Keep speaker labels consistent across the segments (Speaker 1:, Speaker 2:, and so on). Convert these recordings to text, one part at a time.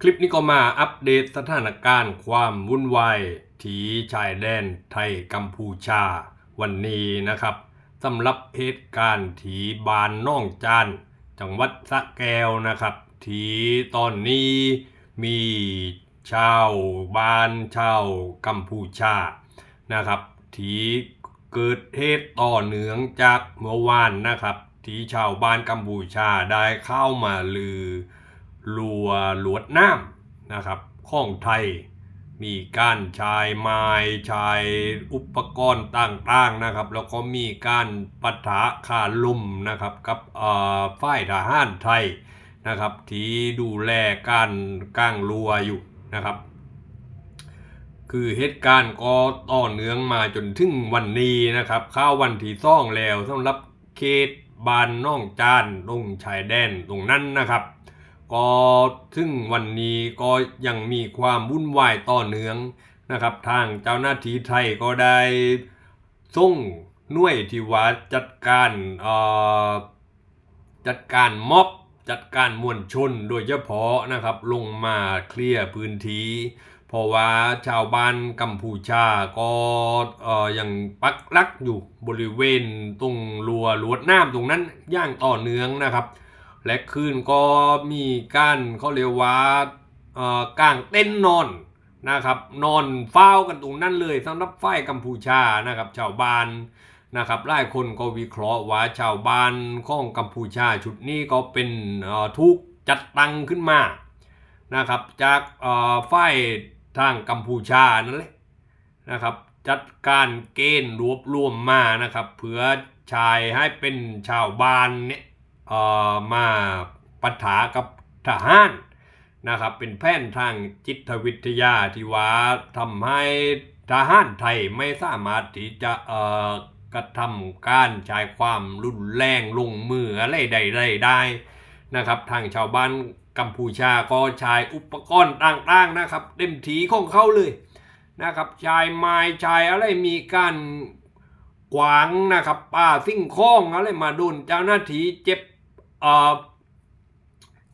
Speaker 1: คลิปนี้ก็มาอัปเดตสถานการณ์ความวุ่นวายที่ชายแดนไทยกัมพูชา วันนี้นะครับสำหรับเหตุการณ์ที่บานน่องจาน จังหวัดสะแก้วนะครับ ที่ตอนนี้มีชาวบ้านชาวกัมพูชานะครับ ที่เกิดเหตุต่อเนื่องจากเมื่อวานนะครับ ที่ชาวบ้านกัมพูชาได้เข้ามาลือ ลัวหลวดน้ำนะครับของไทย มีการใช้ไม้ใช้อุปกรณ์ต่างๆนะครับ แล้วก็มีการปะทะขาลมนะครับกับฝ่ายทหารไทยนะครับ ที่ดูแลการกางรัวอยู่นะครับ คือเหตุการณ์ก็ต่อเนื่องมาจนถึงวันนี้นะครับข้าวันที่ซ่องแล้วสำหรับเขตบานน่องจานตรงชายแดนตรงนั้นนะครับ ก็ถึงวันนี้ก็ยังมีความวุ่นวายต่อเนื่องนะครับ ทางเจ้าหน้าที่ไทยก็ได้ส่งหน่วยที่ว่าจัดการจัดการม็อบจัดการมวลชนโดยเฉพาะนะครับลงมาเคลียร์พื้นที่ เพราะว่าชาวบ้านกัมพูชาก็เอ่อยังปักลักอยู่บริเวณตรงรัวลวดน้ำตรงนั้นย่างต่อเนื่องนะครับ และคืนก็มีการเขาเรียกว่าเอ่อกางเต้นนอนนะครับนอนเฝ้ากันตรงนั้นเลยสำหรับฝ่ายกัมพูชานะครับชาวบ้านนะครับหลายคนก็วิเคราะห์ว่าชาวบ้านของกัมพูชาชุดนี้ก็เป็นทุกจัดตั้งขึ้นมานะครับจากฝ่ายทางกัมพูชานั่นแหละนะครับจัดการเกณฑ์รวบรวมมานะครับเพื่อชายให้เป็นชาวบ้านเนี่ย มาปะทะกับทหารนะครับเป็นแผนทางจิตวิทยาที่ว่าทำให้ทหารไทยไม่สามารถที่จะเอ่อกระทำการใช้ความรุนแรงลงมืออะไรใดๆได้นะครับ ทางชาวบ้านกัมพูชาก็ใช้อุปกรณ์ต่างๆนะครับเต็มทีของเขาเลยนะครับใช้ไม้ใช้อะไรมีการกวางนะครับป้าสิ่งข้องอะไรมาโดนเจ้าหน้าที่เจ็บ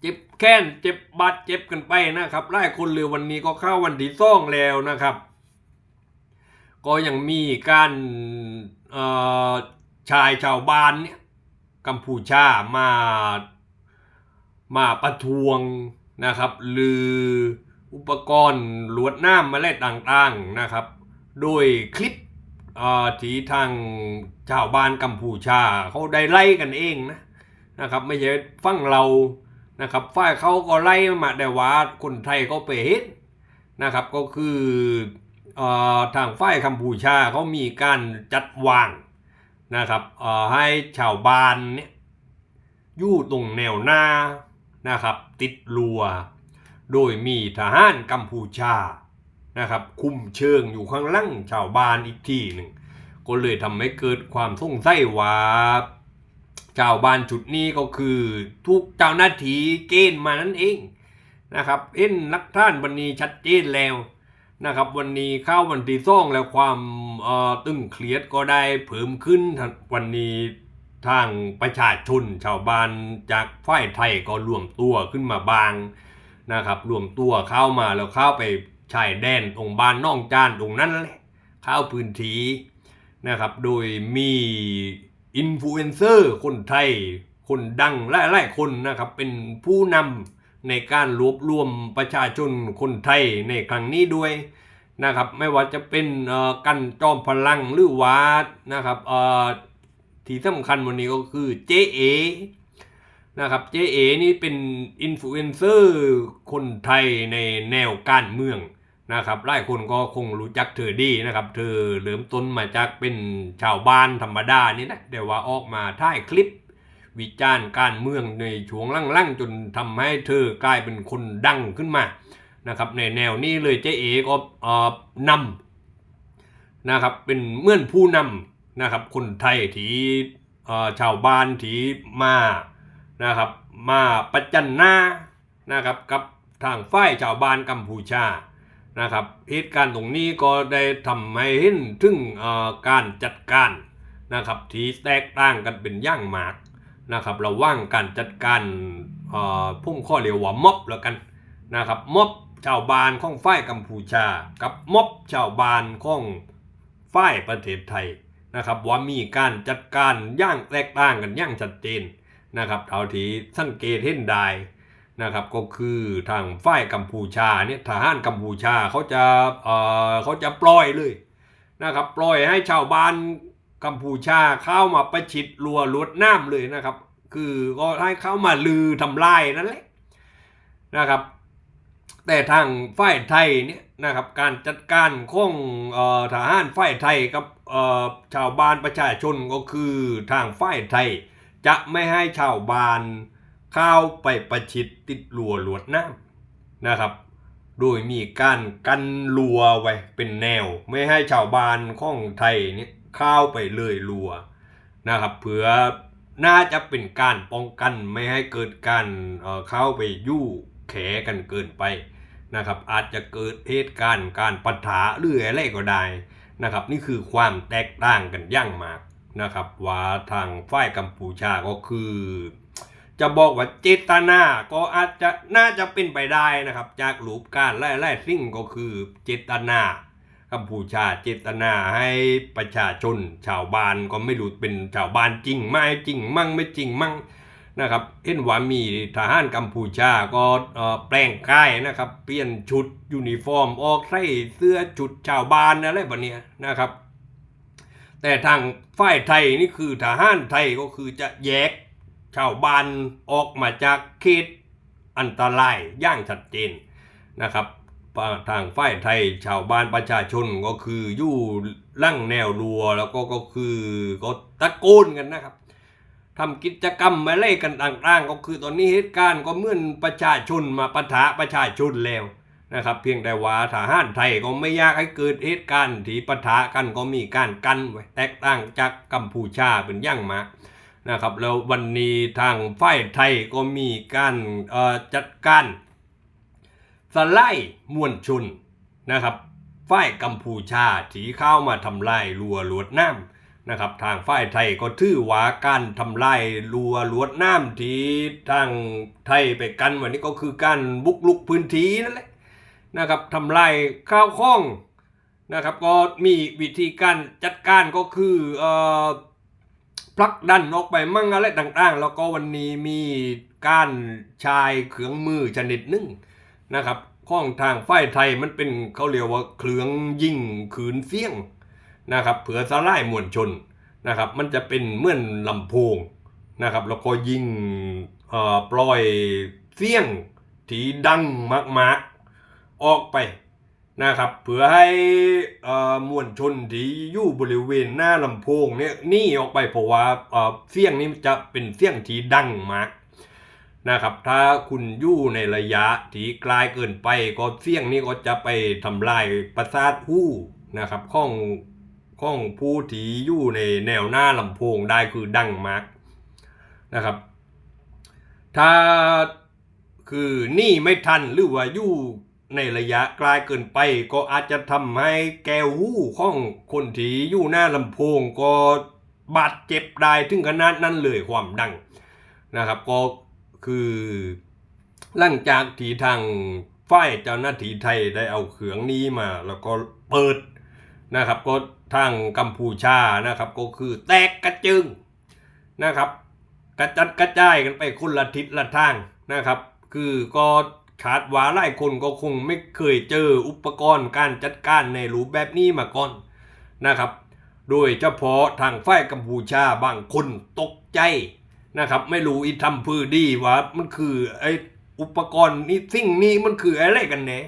Speaker 1: เจ็บแค้นเจ็บบาดเจ็บกันไปนะครับหลายคนเลยวันนี้ก็เข้าวันที่ซ่องแล้วนะครับ ก็ยังมีการชายชาวบ้านเนี่ยกัมพูชามามาประท้วงนะครับหรืออุปกรณ์ลวดน้ำมาแล่ต่างๆนะครับ โดยคลิปที่ทางชาวบ้านกัมพูชาเขาได้ไล่กันเองนะ นะครับไม่ใช่ฟังเรานะครับฝ่ายเขาก็ไล่มาแต่ว่าคนไทยก็ไปเห็นนะครับก็คืออทางฝ่ายกัมพูชาเขามีการจัดวางนะครับให้ชาวบ้านเนี่ยอยู่ตรงแนวหน้านะครับติดรัว โดยมีทหารกัมพูชานะครับคุมเชิงอยู่ข้างล่างชาวบ้านอีกที่หนึ่งก็เลยทำให้เกิดความสงสัยว่า ชาวบ้านจุดนี้ก็คือทุกเจ้าหน้าที่เกณฑ์มานั่นเองนะครับเห็นนักท่านวันนี้ชัดเจนแล้วนะครับวันนี้เข้าวันที่ซ่องแล้วความตึงเครียดก็ได้เพิ่มขึ้นวันนี้ทางประชาชนชาวบ้านจากฝ่ายไทยก็รวมตัวขึ้นมาบางนะครับรวมตัวเข้ามาแล้วเข้าไปชายแดนตรงบ้านน่องจานตรงนั้นแหละเข้าพื้นที่นะครับโดยมี อินฟลูเอนเซอร์คนไทย คนดังหลายๆคนนะครับ เป็นผู้นำในการรวบรวมประชาชนคนไทยในครั้งนี้ด้วยนะครับ ไม่ว่าจะเป็นกันจอมพลังหรือวาดนะครับที่สำคัญวันนี้ก็คือเจเอนะครับเจเอนี่เป็นอินฟลูเอนเซอร์คนไทยในแนวการเมือง นะครับหลายคนก็คงรู้จักเธอดีนะครับ เธอเริ่มต้นมาจากเป็นชาวบ้านธรรมดานี่นะแต่ว่าออกมาถ่ายคลิป วิจารณ์การเมืองในช่วงล่างๆจนทำให้เธอกลายเป็นคนดังขึ้นมานะครับในแนวนี้เลยเจ๊เอก็นำนะครับเป็นเมื่อนผู้นำนะครับคนไทยที่ชาวบ้านที่มานะครับมาประจันหน้านะครับกับทางฝ่ายชาวบ้านกัมพูชา นะครับเหตุการณ์ตรงนี้ก็ได้ทำให้เห็นถึงการจัดการนะครับที่แตกต่างกันเป็นย่างมากนะครับระว่างการจัดการพุ่งข้อเรียกว่าม็อบแล้วกันนะครับม็อบชาวบ้านของฝ่ายกัมพูชา กับม็อบชาวบ้านของฝ่ายประเทศไทยนะครับว่ามีการจัดการย่างแตกต่างกันย่างชัดเจนนะครับเท่าที่สังเกตเห็นได้ นะครับก็คือทางฝ่ายกัมพูชาเนี่ยทหารกัมพูชาเขาจะเอ่อเขาจะปล่อยเลยนะครับปล่อยให้ชาวบ้านกัมพูชาเข้ามาประชิดรัวลวดน้ำเลยนะครับ คือก็ให้เข้ามาลือทำลายนั่นแหละนะครับ แต่ทางฝ่ายไทยเนี่ยนะครับการจัดการของออทหารฝ่ายไทยกับชาวบ้านประชาชนก็คือทางฝ่ายไทย จะไม่ให้ชาวบ้าน ข้าไปประชิดติดรั้วลวดน้ำนะครับ โดยมีการกันรัวไว้เป็นแนว ไม่ให้ชาวบ้านของไทยเนี่ยเข้าไปเลยรัวนะครับเพื่อน่าจะเป็นการป้องกันไม่ให้เกิดการเออข้าไปยู่แขกันเกินไปนะครับ อาจจะเกิดเหตุการณ์การปะทะหรืออะไรก็ได้นะครับ นี่คือความแตกต่างกันย่างมากนะครับ ว่าทางฝ่ายกัมพูชาก็คือ จะบอกว่าเจตนาก็อาจจะน่าจะเป็นไปได้นะครับ จากรูปการไล่ไล่สิ่งก็คือเจตนากัมพูชาเจตนาให้ประชาชนชาวบ้านก็ไม่รู้เป็นชาวบ้านจริงไม่จริงมั่งไม่จริงมั่งนะครับเห็นว่ามีทหารกัมพูชาก็แปลงกายนะครับ เปลี่ยนชุดยูนิฟอร์ม ออกใส่เสื้อชุดชาวบ้านอะไรแบบนี้นะครับ แต่ทางฝ่ายไทยนี่คือทหารไทยก็คือจะแยก ชาวบ้านออกมาจากเขตอันตรายอย่างชัดเจนนะครับทางฝ่ายไทยชาวบ้านประชาชนก็คืออยู่ลั่งแนวรัวแล้วก็ก็คือก็ตะโกนกันนะครับทำกิจกรรมอะไรกันต่างๆ ก็คือตอนนี้เหตุการณ์ก็เหมือนประชาชนมาปะทะประชาชนแล้วนะครับ เพียงแต่ว่าทหารไทยก็ไม่อยากให้เกิดเหตุการณ์ที่ปะทะกันก็มีการกันไว้แตกต่างจากกัมพูชาเป็นย่างมาก นะครับแล้ววันนี้ทางฝ่ายไทยก็มีการจัดการสไลด์มวลชนนะครับฝ่ายกัมพูชาที่เข้ามาทำลายรัวลวดน้ำนะครับทางฝ่ายไทยก็ถือว่าการทำลายรัวลวดน้ำที่ทางไทยไปกันวันนี้ก็คือการบุกลุกพื้นที่นั่นแหละนะครับทำลายข้าวข้องนะครับก็มีวิธีการจัดการก็คือเอ่อ ผลักดันออกไปมั่งอะไรต่างๆ แล้วก็วันนี้มีการชายเครื่องมือชนิดหนึ่งนะครับข้องทางฝ่ายไทยมันเป็นเขาเรียกว่าเครื่องยิงขืนเสี้ยงนะครับเผื่อสลายมวลชนนะครับ มันจะเป็นเหมือนลำโพงนะครับแล้วก็ยิงเอ่อปล่อยเสี้ยงที่ดังมากๆ ออกไป นะครับเพื่อให้มวลชนที่อยู่บริเวณหน้าลำโพงเนี่ยหนี่ออกไปเพราะว่าเสียงนี้จะเป็นเสียงที่ดังมากนะครับถ้าคุณอยู่ในระยะที่ไกลเกินไปก็เสียงนี้ก็จะไปทำลายประสาทหูนะครับข้องข้องผู้ที่อยู่ในแนวหน้าลำโพงได้คือดังมากนะครับ ถ้าคือหนี่ไม่ทันหรือว่าอยู่ ในระยะไกลเกินไปก็อาจจะทำให้แก้วหูของคนที่อยู่หน้าลำโพงก็บาดเจ็บได้ถึงขนาดนั้นเลยความดังนะครับก็คือหลังจากที่ทางฝ่ายเจ้าหน้าที่ไทยได้เอาเขืองนี้มา แล้วก็เปิดนะครับ ก็ทางกัมพูชานะครับ ก็คือแตกกระจึงนะครับ กระจัดกระจายกันไปคนละทิศละทางนะครับ คือก็ ขาดว่าหลายคนก็คงไม่เคยเจออุปกรณ์การจัดการในรูปแบบนี้มาก่อนนะครับ โดยเฉพาะทางฝ่ายกัมพูชาบางคนตกใจนะครับ ไม่รู้อีทำพือดีว่ามันคือไออุปกรณ์นี้สิ่งนี้มันคืออะไรกันแน่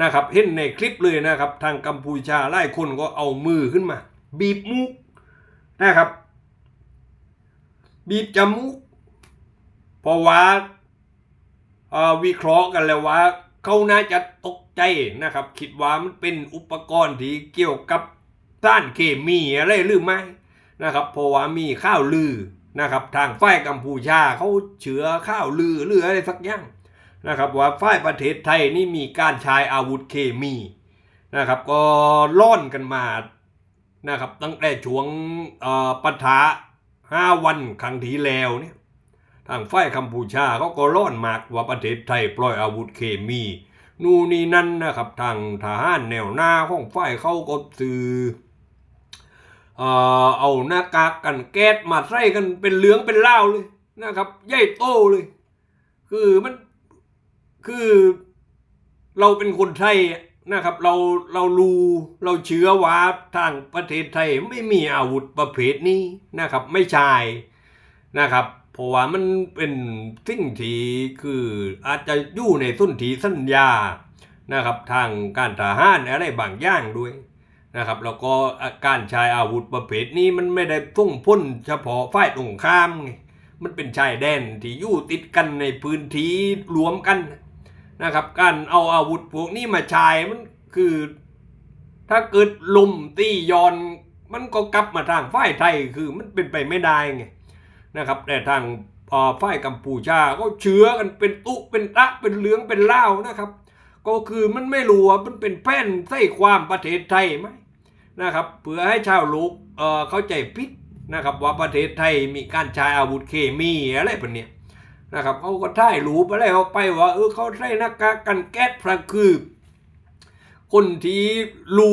Speaker 1: นะครับเห็นในคลิปเลยนะครับ ทางกัมพูชาหลายคนก็เอามือขึ้นมา บีบมุกนะครับ บีบจมูกเพราะว่า วิเคราะห์กันแล้วว่า เขาน่าจะตกใจนะครับ คิดว่ามันเป็นอุปกรณ์ที่เกี่ยวกับสารเคมีอะไรหรือไม่นะครับเพราะว่ามีข้าวลือนะครับ ทางฝ่ายกัมพูชาเขาเชื้อข้าวลือหรืออะไรสักอย่างนะครับ ว่าฝ่ายประเทศไทยนี่มีการใช้อาวุธเคมีนะครับ ก็ล่อนกันมานะครับ ตั้งแต่ช่วงปะทะห้าวันครั้งที่แล้วเนี่ย ทางฝ่ายกัมพูชาเขาก็ร้อนมากว่าประเทศไทยปล่อยอาวุธเคมี นู่นนี่นั่นนะครับ ทางทหารแนวหน้าของฝ่ายเขาก็ซื้อเอ่อเอาหน้ากากกันแก๊สมาใส่กันเป็นเหลืองเป็นเล่าเลยนะครับใหญ่โตเลย คือมันคือเราเป็นคนไทยนะครับ เราเรารู้เราเชื่อว่าทางประเทศไทยไม่มีอาวุธประเภทนี้นะครับ ไม่ใช่นะครับ เพราะว่ามันเป็นสิ่งที่คืออาจจะอยู่ในสุนทีสัญญานะครับทางการทหารอะไรบางอย่างด้วยนะครับแล้วก็การใช้อาวุธประเภทนี้มันไม่ได้ส่งพ้นเฉพาะฝ่ายตรงข้ามไงมันเป็นชายแดนที่อยู่ติดกันในพื้นที่รวมกันนะครับ การเอาอาวุธพวกนี้มาใช้มันคือ ถ้าเกิดลมตียอน มันก็กลับมาทางฝ่ายไทยคือมันเป็นไปไม่ได้ไง นะครับแต่ทางฝ่ายกัมพูชาก็เชื้อกันเป็นตุเป็นตะเป็นเหลืองเป็นเล่านะครับ ก็คือมันไม่รู้ว่ามันเป็นแป้นใส่ความประเทศไทยไหมนะครับเพื่อให้ชาวโลกเออเข้าใจผิดนะครับว่าประเทศไทยมีการใช้อาวุธเคมีอะไรแบบเนี้ยนะครับเขาก็ถ่ายรูปอะไรเขาไปว่าเออเขาใช้หน้ากากกันแก๊สพระคือ คนที่รู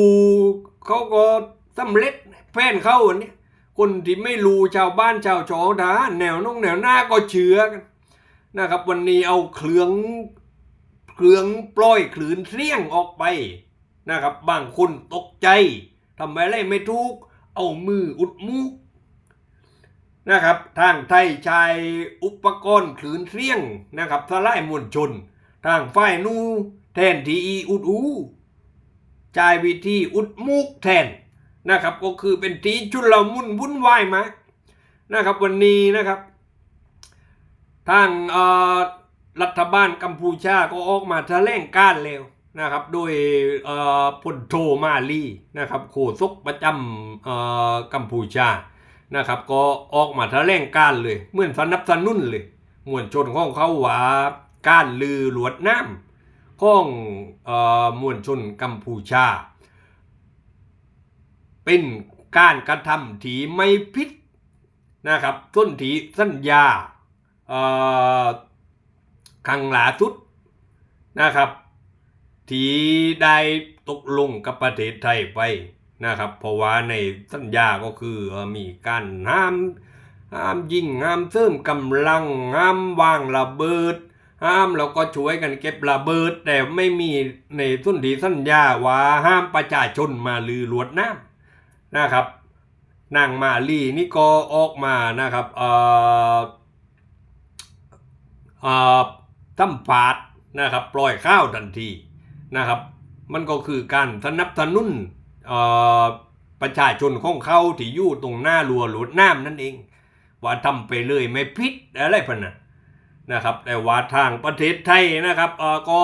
Speaker 1: เขาก็สำเร็จแฟนเขาอันเนี้ย คนที่ไม่รู้ชาวบ้านชาวช่องทหาแนวน้องแนวหน้าก็เชื่อกันนะครับ วันนี้เอาเครื่องเครื่องปล่อยคลื่นเสี่ยงออกไปนะครับบางคนตกใจทำอะไรไม่ถูก เอามืออุดมูกนะครับ ทางไทยใช้อุปกรณ์คลื่นเสี่ยงนะครับสลายมวลชน ทางฝ่ายนูแทนทีอีอุดอูใช้วิธีอุดมุกแทน นะครับก็คือเป็นทีชุลมุนวุ่นวายมากนะครับวันนี้นะครับทางรัฐบาลกัมพูชาก็ออกมาแถลงการแล้วนะครับโดยพลโทมาลีนะครับโฆษกประจำกัมพูชานะครับก็ออกมาแถลงการเลยเหมือนสนับสนุนเลยมวลชนของเขาว่าการลือหลวดน้ำของเอ่อมวลชนกัมพูชา เป็นการกระทำที่ไม่ผิดนะครับส้นถีสัญญาเอ่อครั้งล่าสุดนะครับทีได้ตกลงกับประเทศไทยไปนะครับ เพราะว่าในสัญญาก็คือมีการห้ามห้ามยิงห้ามเสริมกำลังห้ามวางระเบิด ห้ามแล้วก็ช่วยกันเก็บระเบิด แต่ไม่มีในสุนทีสัญญาว่าห้ามประชาชนมาลือลวดน้ำ นะครับนางมาลีนี่ก็ออกมานะครับเอ่อเอ่อทำปาดนะครับปล่อยข้าวทันทีนะครับมันก็คือการสนับสนุนประชาชนของเขาที่อยู่ตรงหน้ารัวหลุดน้ำนั่นเอง ว่าทำไปเลยไม่พิษอะไรพะนะนะครับแต่ว่าทางประเทศไทยนะครับอ่อก็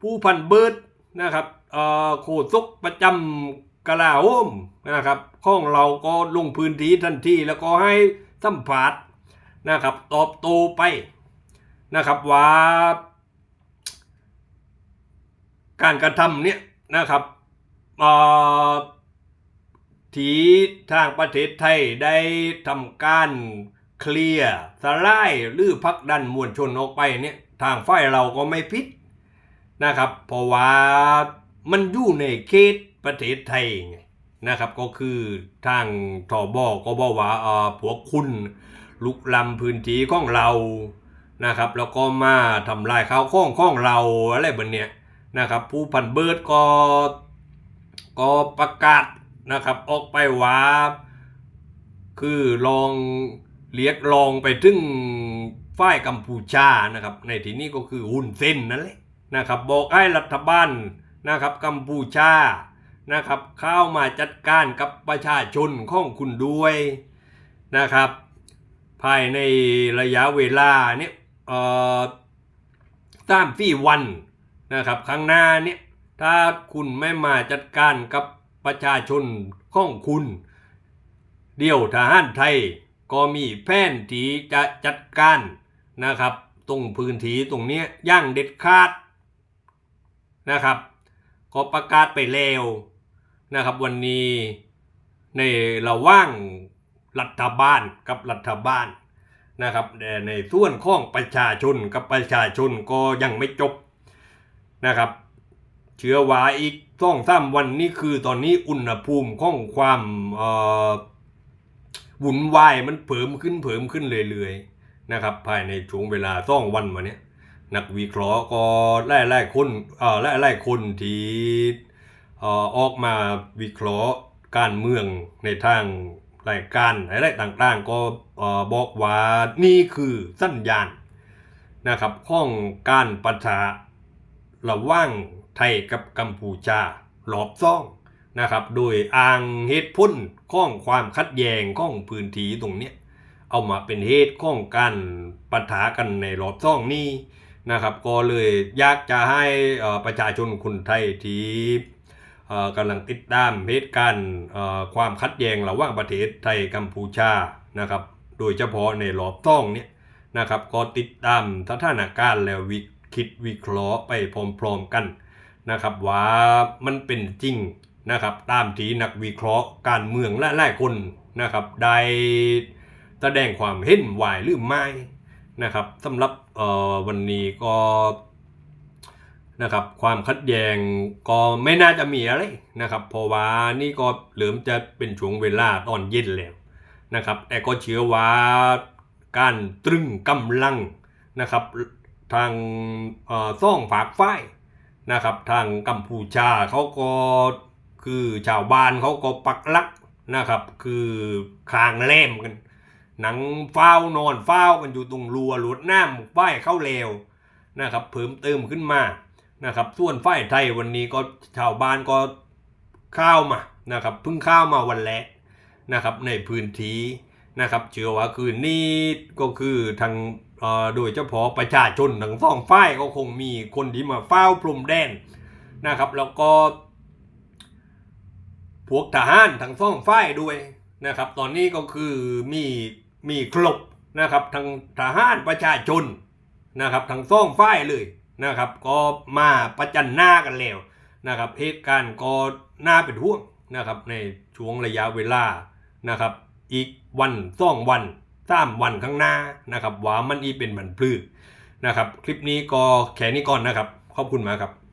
Speaker 1: ผู้พันเบิร์ดนะครับอ่อโฆษกประจำ กลาโหมนะครับข้องเราก็ลงพื้นที่ทันทีแล้วก็ให้สัมภาษณ์นะครับตอบโต้ไปนะครับว่าการกระทำเนี่ยนะครับที่ทางประเทศไทยได้ทำการเคลียร์สลายหรือพักดันมวลชนออกไปเนี่ยทางฝ่ายเราก็ไม่ผิดนะครับ เพราะว่ามันอยู่ในเขต ประเทศไทยไงนะครับก็คือทางทบก็บอกว่าเออพวกคุณลุกล้ำพื้นที่ของเรานะครับ แล้วก็มาทำลายข้าวของของเราอะไรแบบเนี้ยนะครับ ผู้พันเบิร์ดก็ก็ประกาศนะครับออกไปว่าคือลองเรียกลองไปถึงฝ่ายกัมพูชานะครับ ในที่นี้ก็คือหุ่นเส้นนั่นแหละนะครับ บอกให้รัฐบาลนะครับกัมพูชา นะครับเข้ามาจัดการกับประชาชนของคุณด้วยนะครับ ภายในระยะเวลาเนี่ยเอ่อสามสี่วันนะครับข้างหน้าเนี่ยถ้าคุณไม่มาจัดการกับประชาชนของคุณ เดี่ยวทหารไทยก็มีแผนที่จะจัดการนะครับ ตรงพื้นที่ตรงเนี้ยย่างเด็ดขาดนะครับ ก็ประกาศไปแล้ว นะครับวันนี้ในระหว่างรัฐบาลกับรัฐบาลนะครับแต่ในส่วนของประชาชนกับประชาชนก็ยังไม่จบนะครับ เชื้อว่าอีกสองสามวันนี้คือตอนนี้อุณหภูมิของความอวุ่นวายมันเพิ่มขึ้นเพิ่มขึ้นเรื่อยๆนะครับภายในช่วงเวลาสองวันมาเนี้ยนักวิเคราะห์ก็ไล่ไล่คนเอ่อไล่ไล่คนที่ ออกมาวิเคราะห์การเมืองในทางรายการอะไรต่างๆ ก็บอกว่านี่คือสัญญาณนะครับข้องการปะทะระว่างไทยกับกัมพูชาหลอบซ่องนะครับ โดยอ้างเหตุผลข้องความคัดแย้งข้องพื้นที่ตรงเนี้ยเอามาเป็นเหตุข้องการปะทะกันในรอบซ่องนี้นะครับ ก็เลยอยากจะให้ประชาชนคนไทยที่ กำลังติดตามเหตุการณ์ความคัดแย้งระหว่างประเทศไทยกัมพูชานะครับ โดยเฉพาะในรอบซ่องเนี้ยนะครับก็ติดตามสถานการณ์แล้ววิคิดวิเคราะห์ไปพร้อมๆกันนะครับว่ามันเป็นจริงนะครับตามที่นักวิเคราะห์การเมืองและหลายคนนะครับได้แสดงความเห็นไหวหรือไม่นะครับสำหรับวันนี้ก็ นะครับความขัดแย้งก็ไม่น่าจะมีอะไรนะครับ เพราะว่านี่ก็เริ่มจะเป็นช่วงเวลาตอนเย็นแล้วนะครับ แต่ก็เชื่อว่าการตรึงกำลังนะครับ ทางซ่องฝากฝ้ายนะครับ ทางกัมพูชาเขาก็คือชาวบ้านเขาก็ปักหลักนะครับ คือคางแลมกัน หนังเฝ้านอนเฝ้ากันอยู่ตรงรัวหลวดน้ำฝ้ายเข้าเลวนะครับ เพิ่มเติมขึ้นมา นะครับ ส่วนฝ้ายไทยวันนี้ก็ชาวบ้านก็ข้าวมานะครับเพิ่งข้าวมาวันแรกนะครับในพื้นที่นะครับเชื่อว่าคืนนี้ก็คือทางโดยเฉพาะประชาชนทั้งสองฝ่ายก็คงมีคนที่มาเฝ้าพรมแดนนะครับ แล้วก็พวกทหารทั้งสองฝ่ายด้วยนะครับ ตอนนี้ก็คือมีมีครบนะครับทั้งทหารประชาชนนะครับทั้งสองฝ่ายเลย นะครับ ก็มาประจันหน้ากันแล้วนะครับเหตุการณ์ก็น่าเป็นห่วงนะครับในช่วงระยะเวลานะครับ อีกวันสองวันสามวันข้างหน้านะครับว่ามันอีเป็นมันพลือนะครับ คลิปนี้ก็แค่นี้ก่อนนะครับ ขอบคุณมากครับ